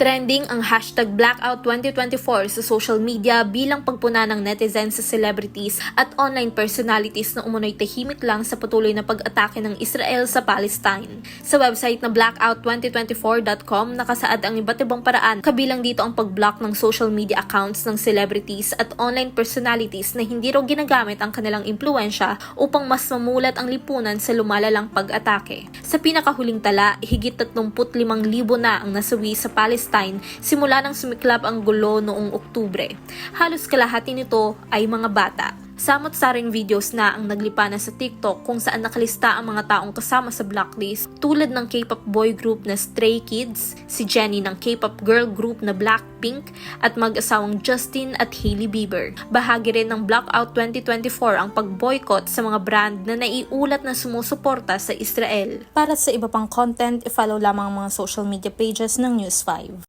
Trending ang hashtag Blackout 2024 sa social media bilang pagpuna ng netizens sa celebrities at online personalities na umunoy tahimik lang sa patuloy na pag-atake ng Israel sa Palestine. Sa website na blackout2024.com nakasaad ang iba't ibang paraan kabilang dito ang pag-block ng social media accounts ng celebrities at online personalities na hindi raw ginagamit ang kanilang impluensya upang mas mamulat ang lipunan sa lumalalang pag-atake. Sa pinakahuling tala, higit 35,000 na ang nasawi sa Palestine simula nang sumiklab ang gulo noong Oktubre. Halos kalahati nito ay mga bata. Samot-saring videos na ang naglipana sa TikTok kung saan nakalista ang mga taong kasama sa blacklist tulad ng K-pop boy group na Stray Kids, si Jennie ng K-pop girl group na Blackpink, at mag-asawang Justin at Hailey Bieber. Bahagi rin ng Blackout 2024 ang pag-boycott sa mga brand na naiulat na sumusuporta sa Israel. Para sa iba pang content, i-follow lamang ang mga social media pages ng News 5.